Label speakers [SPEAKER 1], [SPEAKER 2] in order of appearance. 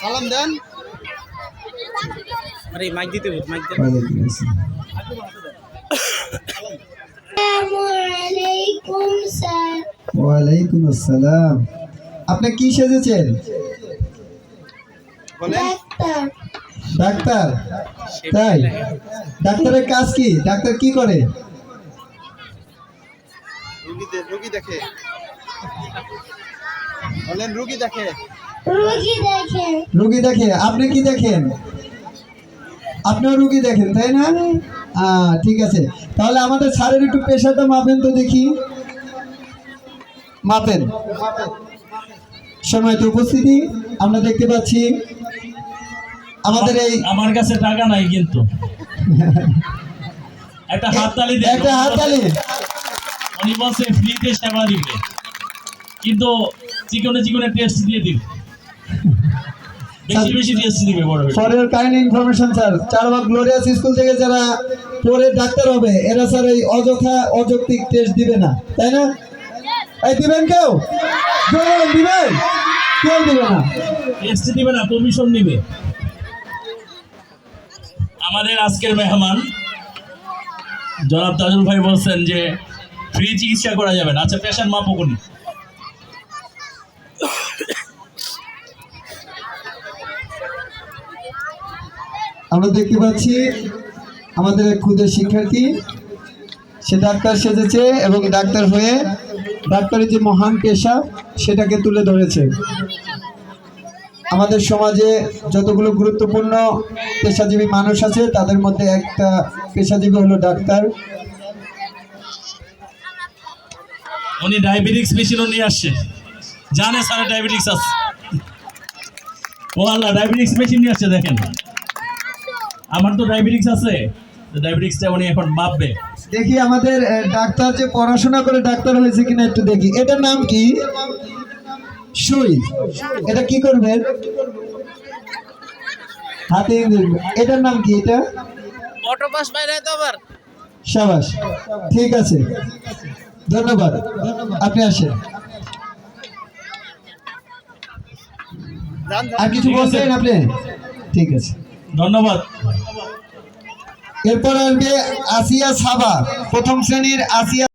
[SPEAKER 1] সালাম দেন।
[SPEAKER 2] আরে মাইক দিতে হবে মাইক দিতে
[SPEAKER 3] ওয়ালাইকুম আসসালাম।
[SPEAKER 4] আলাইকুম স্যার
[SPEAKER 3] ওয়ালাইকুম আসসালাম। আপনি কি সেজেছেন?
[SPEAKER 1] বলেন।
[SPEAKER 4] ডাক্তার।
[SPEAKER 3] ডাক্তার তাই? ডাক্তারের কাজ কি? ডাক্তার কি করে?
[SPEAKER 1] রুগী দেখে। বলেন রুগী দেখে।
[SPEAKER 4] রোগী দেখে।
[SPEAKER 3] রুগী দেখে আপনি কি দেখেন? আপনিও রুগী দেখেন তাই না? হ্যাঁ ঠিক আছে। তাহলে আমাদের স্যারের একটু পেশাটা মাপেন তো দেখি। মাপেন। সময় তো উপস্থিতি আমরা দেখতে পাচ্ছি আমাদের এই
[SPEAKER 5] আমার কাছে টাকা নাই কিন্তু। একটা হাততালি
[SPEAKER 3] একটা হাততালি।
[SPEAKER 5] উনি বলছে ফ্রিতে সেবা দিবে। কিন্তু চিকনে চিকনে টেস্ট দিয়ে দিবে। বেশি বেশি টেস্ট দিবে বড়
[SPEAKER 3] for kind information sir Charbagh glorious school থেকে যারা পরে ডাক্তার হবে এরা স্যার এই অযথা অযৌক্তিক টেস্ট দিবে না। তাই না? এই দিবেন কেউ? দিবেন দিবেন? কেউ দিবে না।
[SPEAKER 5] টেস্ট দিবে না কমিশন দিবে আমাদের আজকের মেহমান জনাব তাজুল ভাই বলছেন যে ফ্রি চিকিৎসা করা যাবে না। আচ্ছা পেশেন্ট মাপো কোনি
[SPEAKER 3] আমরা দেখতে পাচ্ছি আমাদের ক্ষুদে শিক্ষার্থী। সে ডাক্তার সেজেছে এবং ডাক্তার হয়ে ডাক্তারের যে মহান পেশা, সেটাকে তুলে ধরেছে। আমাদের সমাজে যতগুলো গুরুত্বপূর্ণ পেশাজীবী মানুষ আছে, তাদের মধ্যে একটা পেশাজীবী হলো ডাক্তার।
[SPEAKER 5] উনি ডায়াবেটিক্স মেশিনও নিয়ে আসছে। জানে স্যার ডায়াবেটিক্স আছে। ও আল্লাহ ডায়াবেটিক্স মেশিন নিয়ে আসছে, দেখেন। আমার তো ডায়াবেটিক্স আছে। ডায়াবেটিক্সটা উনি এখন মাপবে।
[SPEAKER 3] দেখি আমাদের ডাক্তার যে পড়াশোনা করে ডাক্তার হয়েছে কিনা একটু দেখি। এটার নাম কি? সুই। এটা কি করবেন হাতে এটার নাম কি এটা?
[SPEAKER 2] অটো পাস বাইরে তো আবার।
[SPEAKER 3] সাবাস। ঠিক আছে। ধন্যবাদ। আপনি আসেন। আর কিছু বলছেন আপনি? ঠিক আছে।
[SPEAKER 5] ধন্যবাদ।
[SPEAKER 3] এরপর আসবে আসিয়া সাবা। প্রথম শ্রেণির আসিয়া